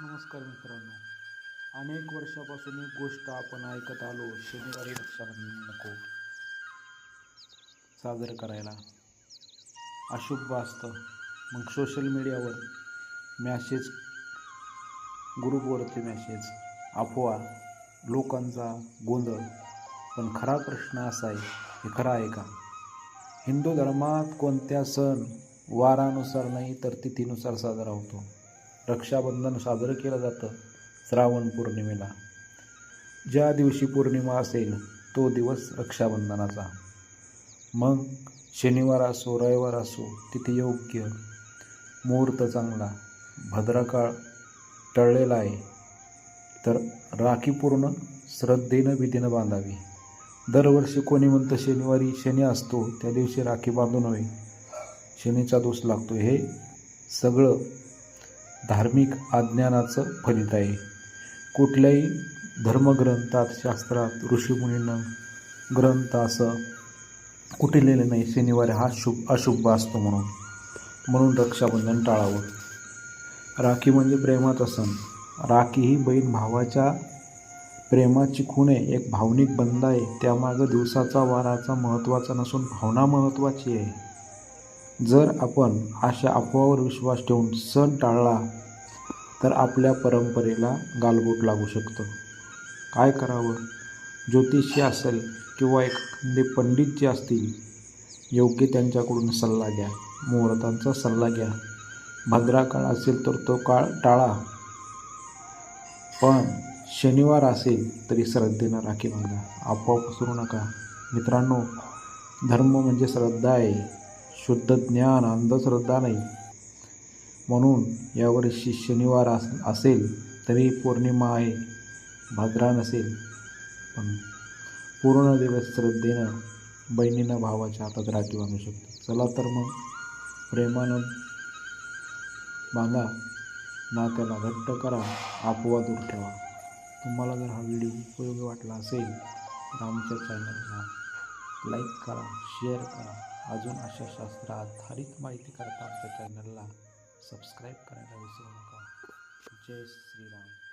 नमस्कार मित्रांनो. अनेक वर्षापासून एक गोष्ट आपण ऐकत आलो शनिवारी रक्षाबंधन नको. साजरं करायला. अशुभ असतं मग सोशल मीडियावर मॅसेज ग्रुपवरती मॅसेज अफवा लोकांचा गोंधळ. पण खरा प्रश्न असा आहे हे खरं आहे का? हिंदू धर्मात कोणत्या सण वारानुसार नाही तर तिथीनुसार साजरा होतो. रक्षाबंधन साजरं केलं जातं श्रावण पौर्णिमेला. ज्या दिवशी पौर्णिमा असेल तो दिवस रक्षाबंधनाचा. मग शनिवार असो रविवार असो तिथे योग्य मुहूर्त चांगला भद्रकाळ टळलेला आहे. तर राखी पूर्ण श्रद्धेनं विधीनं बांधावी. दरवर्षी कोणी म्हणतं शनिवारी शनी असतो त्या दिवशी राखी बांधू नये शनीचा दोष लागतो. हे सगळं धार्मिक अज्ञानाचं फलित आहे. कुठल्याही धर्मग्रंथात शास्त्रात ऋषीमुनींना ग्रंथ असं कुठे लिहिलं नाही शनिवार हा शुभ अशुभ असतो म्हणून. म्हणून रक्षाबंधन टाळावं. राखी म्हणजे प्रेमाचा सण. राखी ही बहीण भावाच्या प्रेमाची खूण आहे एक भावनिक बंध आहे. त्यामागं दिवसाचा वाराचा महत्त्वाचा नसून भावना महत्त्वाची आहे. जर आपण अशा अफवावर विश्वास ठेवून सण टाळला तर आपल्या परंपरेला गालबोट लागू शकतं. काय करावं? ज्योतिषी असेल किंवा एखादे पंडित जे असतील योग्य त्यांच्याकडून सल्ला घ्या. मुहूर्तांचा सल्ला घ्या. भद्रा काळ असेल तर तो काळ टाळा. पण शनिवार असेल तरी श्रद्धेनं राखी बांधा. आपोआप पसरू नका. मित्रांनो धर्म म्हणजे श्रद्धा आहे. शुद्ध ज्ञान अंधश्रद्धा नाही. म्हणून यावर्षी शनिवार अस असेल तरी पौर्णिमा आहे भाद्रा नसेल. पण पूर्ण दिवस श्रद्धेनं बहिणीनं भावाच्या हातात राखी बांधू शकतो. चला तर मग प्रेमानं बांधा नात्याला घट्ट करा अफवा दूर ठेवा. तुम्हाला जर हा व्हिडिओ उपयोगी वाटला असेल तर आमच्या चॅनलला लाईक करा शेअर करा. अजून अशा शास्त्र आधारित माहिती करता आमच्या चॅनलला सबस्क्राईब करायला विसरू नका. जय श्रीराम.